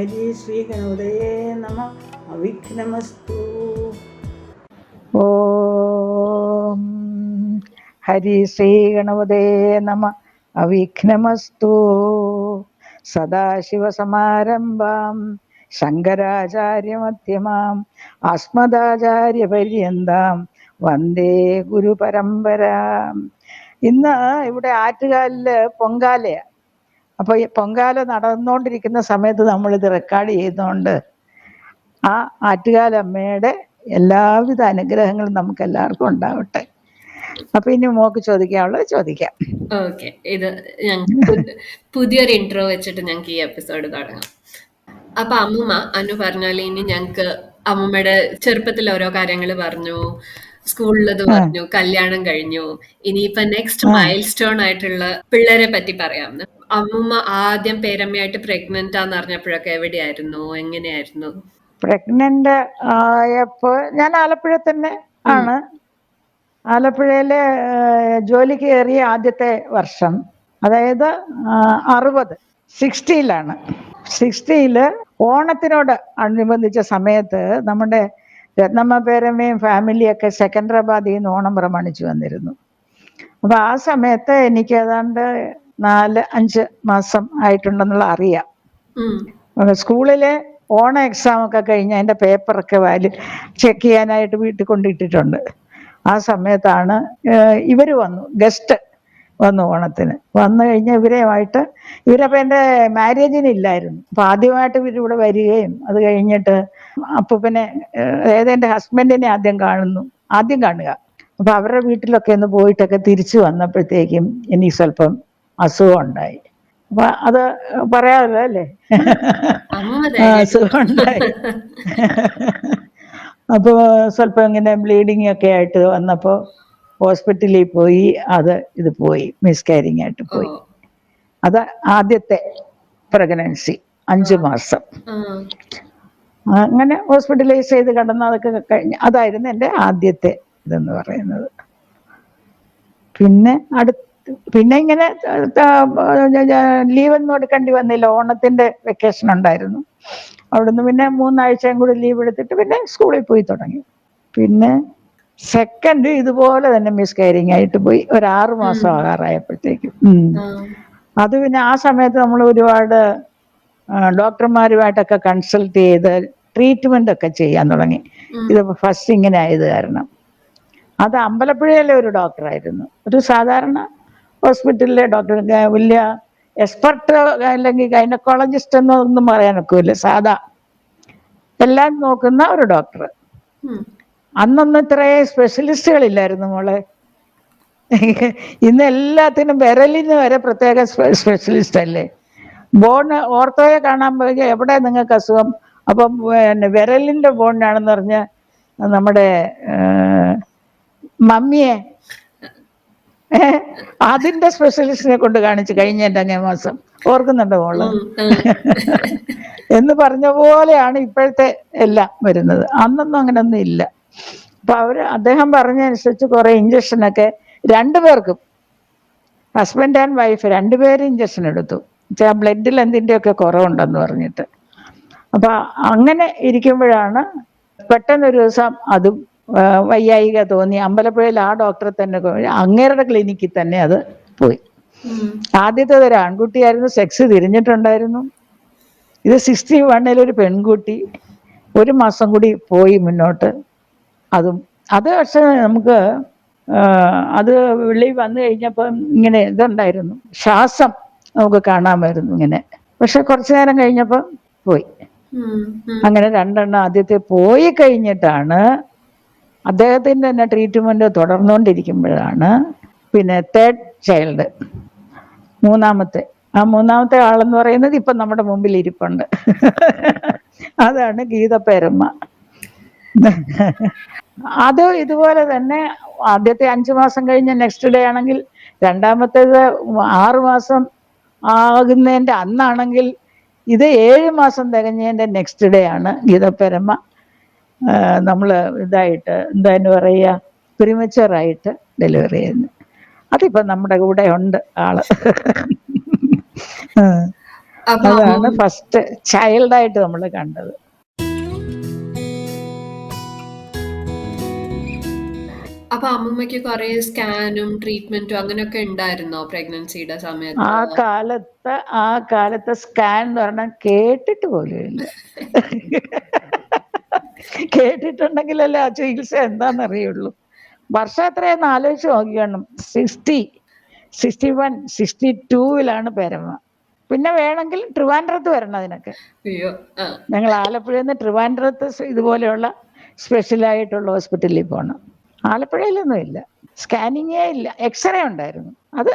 ഹരി ശ്രീ ഗണോദയേ നമ. അവിഘ്നമസ്തു. ഓം. ഹരി ശ്രീ ഗണപതേ നമ. അവിഘ്നമസ്തു. സദാശിവസമാരംഭാം ശങ്കരാചാര്യമധ്യമാം അസ്മദാചാര്യപര്യന്താം വന്ദേ ഗുരുപരമ്പരാം ഇന്ന് ഇവിടെ ആറ്റുകാലിൽ പൊങ്കാലയാ. അപ്പൊ ഈ പൊങ്കാല നടന്നുകൊണ്ടിരിക്കുന്ന സമയത്ത് നമ്മൾ ഇത് റെക്കോർഡ് ചെയ്യുന്നതുകൊണ്ട് ആ ആറ്റുകാലമ്മയുടെ എല്ലാവിധ അനുഗ്രഹങ്ങളും നമുക്ക് എല്ലാവർക്കും ഉണ്ടാവട്ടെ. അപ്പൊ ഇനി മോക്ക് ചോദിക്കാനുള്ളത് ചോദിക്കാം. ഓക്കെ. ഇത് പുതിയൊരു ഇൻട്രോ വെച്ചിട്ട് ഞങ്ങൾക്ക് ഈ എപ്പിസോഡ് തുടങ്ങാം. അപ്പൊ അമ്മൂമ്മ അനു പറഞ്ഞാൽ ഇനി ഞങ്ങൾക്ക് അമ്മൂമ്മയുടെ ചെറുപ്പത്തിൽ ഓരോ കാര്യങ്ങൾ പറഞ്ഞു. സ്കൂളിലത് പറഞ്ഞു കല്യാണം കഴിഞ്ഞു. ഇനിയിപ്പൊ നെക്സ്റ്റ് മൈൽ സ്റ്റോൺ ആയിട്ടുള്ള പിള്ളേരെ പറ്റി പറയാം. അമ്മൂമ്മ ആദ്യം പേരമ്മയായിട്ട് പ്രഗ്നന്റ് ആന്ന് അറിഞ്ഞപ്പോഴൊക്കെ എവിടെയായിരുന്നു? എങ്ങനെയായിരുന്നു? പ്രഗ്നന്റ് ആയപ്പോ ഞാൻ ആലപ്പുഴ തന്നെ ആണ്. ആലപ്പുഴയിലെ ജോലി കയറിയ ആദ്യത്തെ വർഷം. അതായത് അറുപത്. സിക്സ്റ്റിയിലാണ് സിക്സ്റ്റിയിൽ ഓണത്തിനോട് അനുബന്ധിച്ച സമയത്ത് നമ്മുടെ രത്നമ്മ പേരമ്മയും ഫാമിലിയൊക്കെ സെക്കൻഡറാബാദിൽ നിന്ന് ഓണം പ്രമാണിച്ചു വന്നിരുന്നു. അപ്പൊ ആ സമയത്ത് എനിക്ക് ഏതാണ്ട് നാല് അഞ്ച് മാസം ആയിട്ടുണ്ടെന്നുള്ള അറിയാം. സ്കൂളിലെ ഓണ എക്സാം ഒക്കെ കഴിഞ്ഞ് അതിന്റെ പേപ്പറൊക്കെ വാൽ ചെക്ക് ചെയ്യാനായിട്ട് വീട്ടിൽ കൊണ്ടിട്ടിട്ടുണ്ട്. ആ സമയത്താണ് ഇവർ ഇവർ വന്നു ഗസ്റ്റ് വന്നു ഓണത്തിന്. വന്നു കഴിഞ്ഞ് ഇവരെയുമായിട്ട് ഇവരപ്പോൾ എന്റെ മാരേജിന് ഇല്ലായിരുന്നു. അപ്പൊ ആദ്യമായിട്ട് ഇവരിവിടെ വരികയും അത് കഴിഞ്ഞിട്ട് അപ്പൂപ്പനെ പിന്നെ അതായത് എന്റെ ഹസ്ബൻഡിനെ ആദ്യം കാണുന്നു. ആദ്യം കാണുക. അപ്പം അവരുടെ വീട്ടിലൊക്കെ ഒന്ന് പോയിട്ടൊക്കെ തിരിച്ചു വന്നപ്പോഴത്തേക്കും എനിക്ക് സ്വല്പം അസുഖം ഉണ്ടായി. അപ്പൊ അത് പറയാമല്ലോ അല്ലേ? അസുഖം ഉണ്ടായി. അപ്പോൾ സ്വല്പം ഇങ്ങനെ ബ്ലീഡിങ് ഒക്കെ ആയിട്ട് വന്നപ്പോൾ ഹോസ്പിറ്റലിൽ പോയി അത് ഇത് പോയി മിസ്കാരിങ് ആയിട്ട് പോയി അത് ആദ്യത്തെ പ്രഗ്നൻസി അഞ്ചു മാസം. അങ്ങനെ ഹോസ്പിറ്റലൈസ് ചെയ്ത് കിടന്ന അതൊക്കെ കഴിഞ്ഞ് അതായിരുന്നു എന്റെ ആദ്യത്തെ ഇതെന്ന് പറയുന്നത്. പിന്നെ അടുത്ത് പിന്നെ ഇങ്ങനെ ലീവൊന്നും എടുക്കേണ്ടി വന്നില്ല ഓണത്തിന്റെ വെക്കേഷൻ ഉണ്ടായിരുന്നു. അവിടുന്ന് പിന്നെ മൂന്നാഴ്ചയും കൂടി ലീവ് എടുത്തിട്ട് പിന്നെ സ്കൂളിൽ പോയി തുടങ്ങി. പിന്നെ സെക്കൻഡ് ഇതുപോലെ തന്നെ മിസ്കാരിങ് ആയിട്ട് പോയി. ഒരു ആറു മാസം ആകാറായപ്പോഴത്തേക്കും. അത് പിന്നെ ആ സമയത്ത് നമ്മൾ ഒരുപാട് ഡോക്ടർമാരുമായിട്ടൊക്കെ കൺസൾട്ട് ചെയ്ത് ട്രീറ്റ്മെന്റ് ഒക്കെ ചെയ്യാൻ തുടങ്ങി. ഇത് ഫസ്റ്റ് ഇങ്ങനെ ആയത് കാരണം. അത് അമ്പലപ്പുഴയിലെ ഒരു ഡോക്ടറായിരുന്നു ഒരു സാധാരണ ഹോസ്പിറ്റലിലെ ഡോക്ടർ വലിയ എക്സ്പെർട്ട് അല്ലെങ്കിൽ ഗൈനക്കോളജിസ്റ്റ് എന്നൊന്നും പറയാനൊക്കില്ല. സാധാ. എല്ലാം നോക്കുന്ന ഒരു ഡോക്ടർ. അന്നൊന്നും ഇത്രയും സ്പെഷ്യലിസ്റ്റുകളില്ലായിരുന്നു മോളെ. ഇന്ന് എല്ലാത്തിനും വിരലിന് വരെ പ്രത്യേക സ്പെഷ്യലിസ്റ്റ് അല്ലേ? ബോൺ ഓർത്തോയെ കാണാൻ പോയി എവിടെ നിങ്ങൾക്ക് അസുഖം? അപ്പം പിന്നെ വിരലിന്റെ ബോണിനാണെന്ന് പറഞ്ഞ നമ്മുടെ മമ്മിയെ. അതിന്റെ സ്പെഷ്യലിസ്റ്റിനെ കൊണ്ട് കാണിച്ചു കഴിഞ്ഞ എന്റെ അങ്ങേ മാസം. ഓർക്കുന്നുണ്ടോ മോൾ. എന്ന് പറഞ്ഞ പോലെയാണ് ഇപ്പോഴത്തെ എല്ലാം വരുന്നത്. അന്നൊന്നും അങ്ങനെയൊന്നും ഇല്ല. അപ്പൊ അവർ അദ്ദേഹം പറഞ്ഞനുസരിച്ച് കുറെ ഇഞ്ചക്ഷനൊക്കെ രണ്ടുപേർക്കും ഹസ്ബൻഡ് ആൻഡ് വൈഫ് രണ്ടുപേരും ഇഞ്ചക്ഷൻ എടുത്തു. വെച്ചാൽ ബ്ലഡിൽ എന്തിന്റെയൊക്കെ കുറവുണ്ടെന്ന് പറഞ്ഞിട്ട്. അപ്പൊ അങ്ങനെ ഇരിക്കുമ്പോഴാണ് പെട്ടെന്നൊരു ദിവസം അതും ആ, വയ്യായിക തോന്നി. അമ്പലപ്പുഴയിൽ ആ ഡോക്ടറെ തന്നെ അങ്ങേരുടെ ക്ലിനിക്കിൽ തന്നെ അത് പോയി. ആദ്യത്തെ ആദ്യത്തേത് ഒരു ആൺകുട്ടിയായിരുന്നു. സെക്സ് തിരിഞ്ഞിട്ടുണ്ടായിരുന്നു. ഇത് സിക്സ്റ്റി വണ്ണിൽ ഒരു പെൺകുട്ടി ഒരു മാസം കൂടി പോയി മുന്നോട്ട്. അതും. അത് പക്ഷെ നമുക്ക് അത് വെള്ളി വന്നു കഴിഞ്ഞപ്പം ഇങ്ങനെ ഇതുണ്ടായിരുന്നു. ശ്വാസം നമുക്ക് കാണാമായിരുന്നു ഇങ്ങനെ. പക്ഷെ കുറച്ചു നേരം കഴിഞ്ഞപ്പം പോയി. അങ്ങനെ രണ്ടെണ്ണം ആദ്യത്തെ പോയി കഴിഞ്ഞിട്ടാണ് അദ്ദേഹത്തിന്റെ തന്നെ ട്രീറ്റ്മെന്റ് തുടർന്നുകൊണ്ടിരിക്കുമ്പോഴാണ് പിന്നെ തേർഡ് ചൈൽഡ് മൂന്നാമത്തെ. ആ മൂന്നാമത്തെ ആളെന്ന് പറയുന്നത് ഇപ്പം നമ്മുടെ മുമ്പിൽ ഇരിപ്പുണ്ട് അതാണ് ഗീത ഗീതപ്പേരമ്മ. അത് ഇതുപോലെ തന്നെ ആദ്യത്തെ അഞ്ചു മാസം കഴിഞ്ഞ നെക്സ്റ്റ് ഡേ ആണെങ്കിൽ രണ്ടാമത്തേത് ആറുമാസം ആകുന്നതിന്റെ അന്നാണെങ്കിൽ ഇത് ഏഴ് മാസം തികഞ്ഞതിന്റെ നെക്സ്റ്റ് ഡേ ആണ് ഗീതപ്പരമ്മ നമ്മൾ ഇതായിട്ട് എന്താന്ന് പറയുക? പ്രിമച്ചറായിട്ട് ഡെലിവറി ചെയ്യുന്നത്. അതിപ്പോൾ നമ്മുടെ കൂടെ ഉണ്ട് ആൾ. അതാണ് ഫസ്റ്റ് ചൈൽഡായിട്ട് നമ്മൾ കണ്ടത്. അപ്പൊ അമ്മമ്മക്ക് കുറെ സ്കാനും ട്രീറ്റ്മെന്റും അങ്ങനെയൊക്കെ ഉണ്ടായിരുന്നോ പ്രഗ്നൻസിയുടെ ആ സമയത്ത്? കാലത്ത് ആ കാലത്തെ സ്കാൻ എന്ന് പറഞ്ഞാൽ കേട്ടിട്ട് പോലും ഇല്ല കേട്ടിട്ടുണ്ടെങ്കിലല്ലേ ആ ചികിത്സ എന്താണെന്നറിയുള്ളൂ വർഷം എത്രയെന്ന് ആലോചിച്ച് നോക്കിക്കണം. സിക്സ്റ്റി സിക്സ്റ്റി വൺ സിക്സ്റ്റി ടൂവിലാണ് പെരമ. പിന്നെ വേണമെങ്കിൽ ട്രിവാൻഡ്രത്ത് വരണം അതിനൊക്കെ. ഞങ്ങൾ ആലപ്പുഴയിൽ നിന്ന് ട്രിവാൻഡ്രത്ത് ഇതുപോലെയുള്ള സ്പെഷ്യലായിട്ടുള്ള ഹോസ്പിറ്റലിൽ പോകണം ആലപ്പുഴയിലൊന്നും ഇല്ല. സ്കാനിങ്ങേ ഇല്ല. എക്സ്റേ ഉണ്ടായിരുന്നു. അത്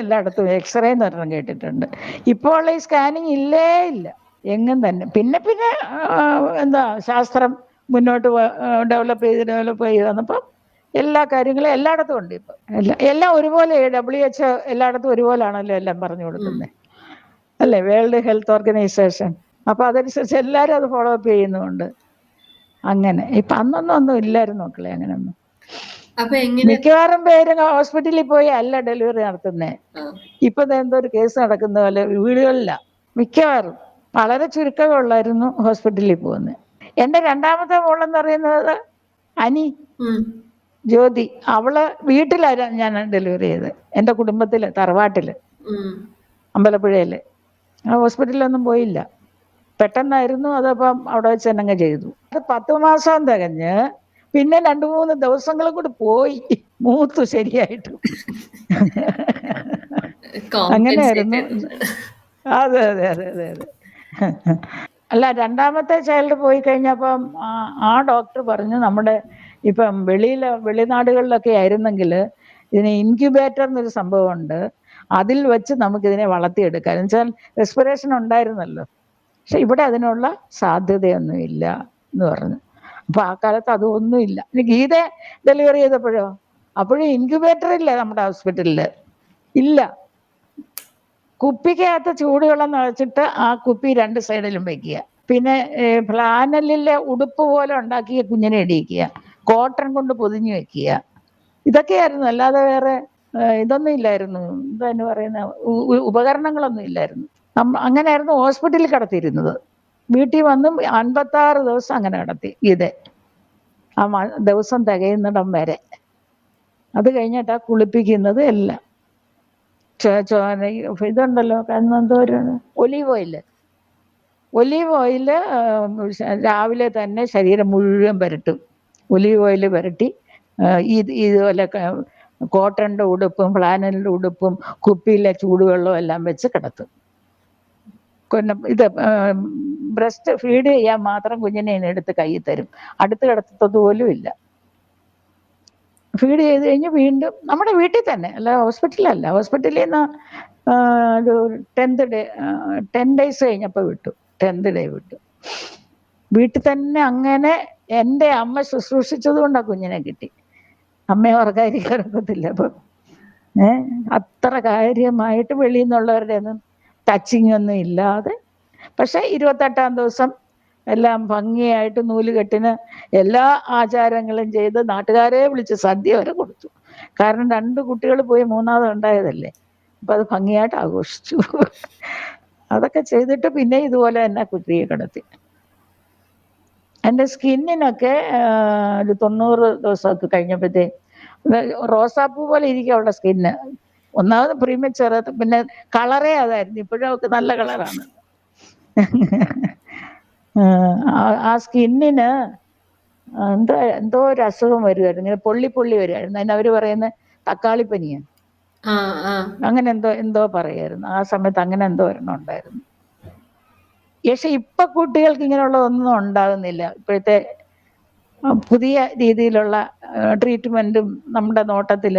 എല്ലായിടത്തും എക്സ്റേ എന്ന് പറഞ്ഞാൽ കേട്ടിട്ടുണ്ട്. ഇപ്പോൾ ഈ സ്കാനിങ് ഇല്ലേ ഇല്ല. എങ്ങും തന്നെ. പിന്നെ പിന്നെ എന്താ ശാസ്ത്രം മുന്നോട്ട് ഡെവലപ്പ് ചെയ്ത് ഡെവലപ്പ് ചെയ്ത് വന്നപ്പം എല്ലാ കാര്യങ്ങളും എല്ലായിടത്തും ഉണ്ട് ഇപ്പം. എല്ലാ എല്ലാം ഒരുപോലെ ഡബ്ല്യു എച്ച് എല്ലായിടത്തും ഒരുപോലാണല്ലോ എല്ലാം പറഞ്ഞു കൊടുക്കുന്നത്. അല്ലേ? വേൾഡ് ഹെൽത്ത് ഓർഗനൈസേഷൻ അപ്പൊ അതനുസരിച്ച് എല്ലാവരും അത് ഫോളോ അപ്പ് ചെയ്യുന്നുണ്ട്. അങ്ങനെ. ഇപ്പൊ അന്നൊന്നും ഒന്നും ഇല്ലായിരുന്നു മക്കളെ അങ്ങനെയൊന്നും. മിക്കവാറും പേര് ഹോസ്പിറ്റലിൽ പോയി അല്ല ഡെലിവറി നടത്തുന്നേ. ഇപ്പൊ എന്തോ ഒരു കേസ് നടക്കുന്ന പോലെ വീടുകളില്ല മിക്കവാറും വളരെ ചുരുക്കമേ ഉള്ളായിരുന്നു ഹോസ്പിറ്റലിൽ പോകുന്നത് എന്റെ രണ്ടാമത്തെ മോളെന്ന് പറയുന്നത് അനി. ജ്യോതി. അവൾ വീട്ടിലായിരുന്നു ഞാൻ ഡെലിവറി ചെയ്തത് എന്റെ കുടുംബത്തിൽ തറവാട്ടിൽ. അമ്പലപ്പുഴയിൽ. ആ ഹോസ്പിറ്റലിലൊന്നും പോയില്ല. പെട്ടെന്നായിരുന്നു അതപ്പം അവിടെ വെച്ച് തന്നെ ചെയ്തു. അത് പത്ത് മാസം തികഞ്ഞ് പിന്നെ രണ്ടു മൂന്ന് ദിവസങ്ങൾ കൂടി പോയി. മൂത്തു ശരിയായിട്ട്. അങ്ങനെയായിരുന്നു. അതെ അതെ അതെ അതെ അതെ. അല്ല രണ്ടാമത്തെ ചൈൽഡ് പോയി കഴിഞ്ഞപ്പം ആ- ഡോക്ടർ പറഞ്ഞു നമ്മുടെ ഇപ്പം വെളിയിൽ വെളിനാടുകളിലൊക്കെ ആയിരുന്നെങ്കിൽ ഇതിന് ഇൻക്യുബേറ്റർ എന്നൊരു സംഭവമുണ്ട്. അതിൽ വെച്ച് നമുക്ക് ഇതിനെ വളർത്തിയെടുക്കാം. എന്ന് വെച്ചാൽ റെസ്പിറേഷൻ ഉണ്ടായിരുന്നല്ലോ. പക്ഷെ ഇവിടെ അതിനുള്ള സാധ്യതയൊന്നും ഇല്ല എന്ന് പറഞ്ഞു. അപ്പൊ ആ കാലത്ത് അതൊന്നും ഇല്ല. ഇനി ഗീത ഡെലിവറി ചെയ്തപ്പോഴോ? അപ്പോഴും ഇൻക്യുബേറ്റർ ഇല്ല നമ്മുടെ ഹോസ്പിറ്റലിൽ ഇല്ല. കുപ്പിക്കകത്ത് ചൂടുവെള്ളം നിറച്ചിട്ട് ആ കുപ്പി രണ്ട് സൈഡിലും വെക്കുക. പിന്നെ ഫ്ലാനലിലെ ഉടുപ്പ് പോലെ ഉണ്ടാക്കിയ കുഞ്ഞിനെ ഇടിയിക്കുക. കോട്ടൺ കൊണ്ട് പൊതിഞ്ഞു വെക്കുക. ഇതൊക്കെയായിരുന്നു. അല്ലാതെ വേറെ ഇതൊന്നും ഇല്ലായിരുന്നു. എന്താണ് പറയുന്ന? ഉപകരണങ്ങളൊന്നും ഇല്ലായിരുന്നു. അങ്ങനെയായിരുന്നു ഹോസ്പിറ്റലിൽ കിടത്തിയിരുന്നത്. വീട്ടിൽ വന്നും അൻപത്താറ് ദിവസം അങ്ങനെ കിടത്തി ഇത്. ആ ദിവസം തികയുന്നിടം വരെ. അത് കഴിഞ്ഞിട്ടാ കുളിപ്പിക്കുന്നത് എല്ലാം. ഇതുണ്ടല്ലോ എന്തോ ഒലീവ് ഓയിൽ ഒലീവ് ഓയിൽ രാവിലെ തന്നെ ശരീരം മുഴുവൻ പുരട്ടും. ഒലീവ് ഓയിൽ പുരട്ടി ഇത് ഇതുപോലെ കോട്ടന്റെ ഉടുപ്പും പ്ലാനലിന്റെ ഉടുപ്പും കുപ്പിയിലെ ചൂടുവെള്ളവും എല്ലാം വെച്ച് കിടത്തും. പിന്നെ ഇത് ബ്രസ്റ്റ് ഫീഡ് ചെയ്യാൻ മാത്രം കുഞ്ഞിനെ എടുത്ത് കയ്യിൽ തരും. അടുത്ത് കിടത്തത് പോലും ഇല്ല. ഫീഡ് ചെയ്ത് കഴിഞ്ഞ് വീണ്ടും നമ്മുടെ വീട്ടിൽ തന്നെ അല്ല ഹോസ്പിറ്റലല്ല. ഹോസ്പിറ്റലിൽ നിന്ന് ടെൻത്ത് ഡേ ടെൻ ഡേയ്സ് കഴിഞ്ഞപ്പോൾ വിട്ടു. ടെൻത്ത് ഡേ വിട്ടു. വീട്ടിൽ തന്നെ അങ്ങനെ എന്റെ അമ്മ ശുശ്രൂഷിച്ചത് കൊണ്ടാണ് കുഞ്ഞിനെ കിട്ടി. അമ്മയെ ഓർക്കാതിരിക്കാനൊക്കത്തില്ല അപ്പം. ഏഹ് അത്ര കാര്യമായിട്ട് വെളിയിൽ നിന്നുള്ളവരുടെ ഒന്നും ടച്ചിങ് ഒന്നും ഇല്ലാതെ പക്ഷെ ഇരുപത്തെട്ടാം ദിവസം എല്ലാം ഭംഗിയായിട്ട് നൂലുകെട്ടിന് എല്ലാ ആചാരങ്ങളും ചെയ്ത് നാട്ടുകാരെ വിളിച്ച് സദ്യ വരെ കൊടുത്തു. കാരണം രണ്ട് കുട്ടികൾ പോയി മൂന്നാമത് ഉണ്ടായതല്ലേ. അപ്പം അത് ഭംഗിയായിട്ട് ആഘോഷിച്ചു. അതൊക്കെ ചെയ്തിട്ട് പിന്നെ ഇതുപോലെ തന്നെ കുട്ടിയെ കിടത്തി. എന്റെ സ്കിന്നിനൊക്കെ ഒരു തൊണ്ണൂറ് ദിവസമൊക്കെ കഴിഞ്ഞപ്പോഴത്തേ റോസാപ്പൂ പോലെ ഇരിക്കും അവളുടെ സ്കിന്ന്. ഒന്നാമത് പ്രീമച്ചർ പിന്നെ കളറേ അതായിരുന്നു. ഇപ്പോഴും അവൾക്ക് നല്ല കളറാണ്. ആ സ്കിന്നിന് എന്തോ എന്തോ ഒരു അസുഖം വരുമായിരുന്നു ഇങ്ങനെ പൊള്ളി പൊള്ളി വരുമായിരുന്നു അതിന് അവർ പറയുന്നത് തക്കാളിപ്പനിയാണ് അങ്ങനെ എന്തോ എന്തോ പറയായിരുന്നു. ആ സമയത്ത് അങ്ങനെ എന്തോ ഒരെണ്ണം ഉണ്ടായിരുന്നു. പക്ഷെ ഇപ്പൊ കുട്ടികൾക്ക് ഇങ്ങനെയുള്ളതൊന്നും ഉണ്ടാകുന്നില്ല. ഇപ്പോഴത്തെ പുതിയ രീതിയിലുള്ള ട്രീറ്റ്മെന്റും നമ്മുടെ നോട്ടത്തിൽ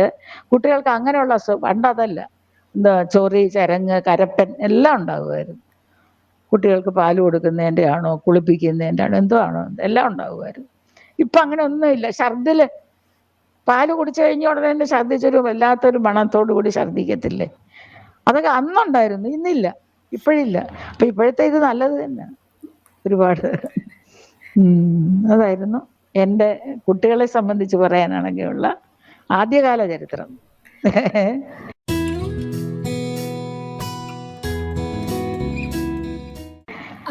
കുട്ടികൾക്ക് അങ്ങനെയുള്ള അസുഖം പണ്ടതല്ല. എന്താ ചൊറി ചരങ്ങ് കരപ്പൻ എല്ലാം ഉണ്ടാകുമായിരുന്നു. കുട്ടികൾക്ക് പാൽ കൊടുക്കുന്നതിന്റെ ആണോ കുളിപ്പിക്കുന്നതിന്റെ ആണോ എന്തോ ആണോ എല്ലാം ഉണ്ടാവുമായിരുന്നു. ഇപ്പം അങ്ങനെ ഒന്നുമില്ല. ഛർദിൽ പാൽ കുടിച്ചു കഴിഞ്ഞ ഉടനെ തന്നെ ഛർദിച്ചൊരു വല്ലാത്തൊരു മണത്തോടു കൂടി ഛർദിക്കത്തില്ലേ? അതൊക്കെ അന്നുണ്ടായിരുന്നു ഇന്നില്ല ഇപ്പോഴില്ല. അപ്പൊ ഇപ്പോഴത്തെ ഇത് നല്ലത് തന്നെ. ഒരുപാട്. അതായിരുന്നു എന്റെ കുട്ടികളെ സംബന്ധിച്ച് പറയാനാണെങ്കിൽ ഉള്ള ആദ്യകാല ചരിത്രം.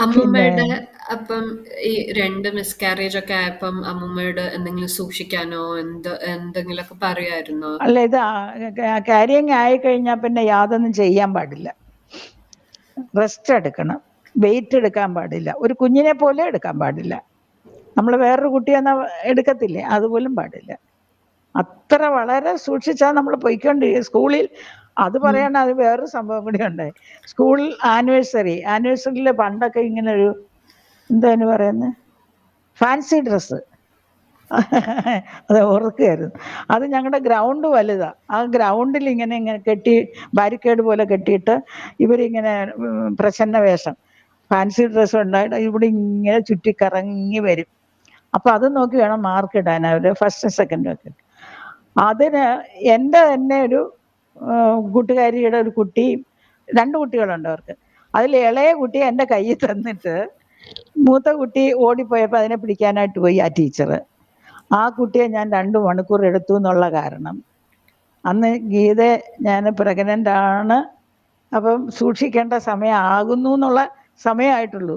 അമ്മൂമ്മയുടെ അപ്പം ഈ രണ്ട് മിസ്കാരേജ് ഒക്കെ ആയപ്പം അമ്മൂമ്മയോട് എന്തെങ്കിലും സൂക്ഷിക്കാനോ എന്ത് എന്തെങ്കിലുമൊക്കെ പറയുമായിരുന്നോ? അല്ല ഇത് ആയി ആയിക്കഴിഞ്ഞാൽ പിന്നെ യാതൊന്നും ചെയ്യാൻ പാടില്ല. റെസ്റ്റ് എടുക്കണം. വെയിറ്റ് എടുക്കാൻ പാടില്ല. ഒരു കുഞ്ഞിനെ പോലെ എടുക്കാൻ പാടില്ല. നമ്മൾ വേറൊരു കുട്ടിയെന്ന എടുക്കത്തില്ലേ? അതുപോലും പാടില്ല. അത്ര വളരെ സൂക്ഷിച്ചാ നമ്മൾ പോയിക്കൊണ്ട് സ്കൂളിൽ അത് പറയണ അത് വേറൊരു സംഭവം കൂടി ഉണ്ട്. സ്കൂൾ ആനിവേഴ്സറി ആനിവേഴ്സറിയിൽ പണ്ടൊക്കെ ഇങ്ങനെ ഒരു എന്താണ് പറയുന്നത് ഫാൻസി ഡ്രസ്സ് അത് ഓർക്കുകയായിരുന്നു അത് ഞങ്ങളുടെ ഗ്രൗണ്ട് വലുതാ. ആ ഗ്രൗണ്ടിൽ ഇങ്ങനെ ഇങ്ങനെ കെട്ടി ബാരിക്കേഡ് പോലെ കെട്ടിയിട്ട് ഇവരിങ്ങനെ പ്രസന്ന വേഷം. ഫാൻസി ഡ്രസ്സ് ഉണ്ടായിട്ട് ഇവിടെ ഇങ്ങനെ ചുറ്റി കറങ്ങി വരും. അപ്പൊ അത് നോക്കി വേണം മാർക്ക് ഇടാൻ. അവർ ഫസ്റ്റും സെക്കൻഡും ഒക്കെ. അതിന് എന്റെ തന്നെ ഒരു കൂട്ടുകാരിയുടെ ഒരു കുട്ടി രണ്ട് കുട്ടികളുണ്ട് അവർക്ക്. അതിൽ ഇളയ കുട്ടി എന്റെ കയ്യിൽ തന്നിട്ട് മൂത്ത കുട്ടി ഓടിപ്പോയപ്പോൾ അതിനെ പിടിക്കാനായിട്ട് പോയി ആ ടീച്ചർ. ആ കുട്ടിയെ ഞാൻ രണ്ട് മണിക്കൂർ എടുത്തു എന്നുള്ള കാരണം. അന്ന് ഗീത ഞാൻ പ്രഗ്നന്റ് ആണ്. അപ്പം സൂക്ഷിക്കേണ്ട സമയമാകുന്നു എന്നുള്ള സമയമായിട്ടുള്ളൂ.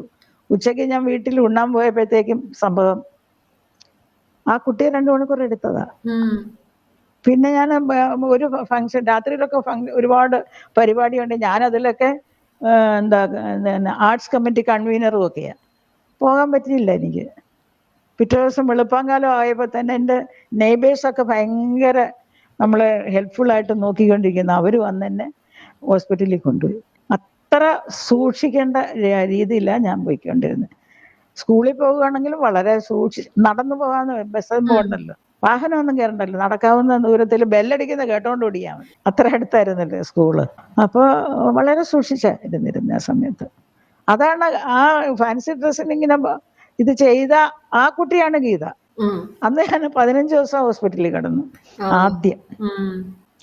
ഉച്ചയ്ക്ക് ഞാൻ വീട്ടിൽ ഉണ്ണാൻ പോയപ്പോഴത്തേക്കും സംഭവം ആ കുട്ടിയെ രണ്ട് മണിക്കൂർ എടുത്തതാ. പിന്നെ ഞാൻ ഒരു ഫങ്ഷൻ രാത്രിയിലൊക്കെ ഒരുപാട് പരിപാടിയുണ്ട്. ഞാൻ അതിലൊക്കെ ആ, എന്താ ആർട്സ് കമ്മിറ്റി കൺവീനറും ഒക്കെയാണ് പോകാൻ പറ്റിയില്ല എനിക്ക്. പിറ്റേ ദിവസം വെളുപ്പാങ്കാലം ആയപ്പോൾ തന്നെ എന്റെ നെയ്ബേഴ്സൊക്കെ ഭയങ്കര നമ്മളെ ഹെൽപ്ഫുള്ളായിട്ട് നോക്കിക്കൊണ്ടിരിക്കുന്നു. അവർ വന്ന് എന്നെ ഹോസ്പിറ്റലിൽ കൊണ്ടുപോയി. അത്ര സൂക്ഷിക്കേണ്ട രീതിയില്ല രീതിയിലാണ് ഞാൻ പോയിക്കൊണ്ടിരുന്നത്. സ്കൂളിൽ പോകുകയാണെങ്കിലും വളരെ സൂക്ഷിച്ച് നടന്നു പോകാന്ന് ബസ്സിൽ പോകണ്ടല്ലോ. വാഹനമൊന്നും കയറണ്ടല്ലോ നടക്കാവുന്ന ദൂരത്തിൽ ബെല്ലടിക്കുന്ന കേട്ടോണ്ട് ഓടിയാൽ മതി. അത്ര അടുത്തായിരുന്നല്ലേ സ്കൂൾ. അപ്പോൾ വളരെ സൂക്ഷിച്ച ഇരുന്നിരുന്ന ആ സമയത്ത്. അതാണ് ആ ഫാൻസി ഡ്രസ്സിന് ഇങ്ങനെ ഇത് ചെയ്ത ആ കുട്ടിയാണ് ഗീത. അന്ന് ഞാൻ പതിനഞ്ച് ദിവസം ഹോസ്പിറ്റലിൽ കിടന്നു. ആദ്യം.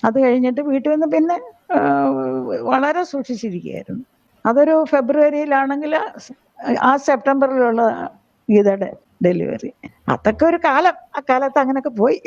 അത് കഴിഞ്ഞിട്ട് വീട്ടിൽ നിന്ന് പിന്നെ വളരെ സൂക്ഷിച്ചിരിക്കുകയായിരുന്നു. അതൊരു ഫെബ്രുവരിയിലാണെങ്കിൽ ആ സെപ്റ്റംബറിലുള്ള ഗീതയുടെ ഡെലിവറി. അതൊക്കെ ഒരു കാലം. ആ കാലത്ത് അങ്ങനെയൊക്കെ പോയി?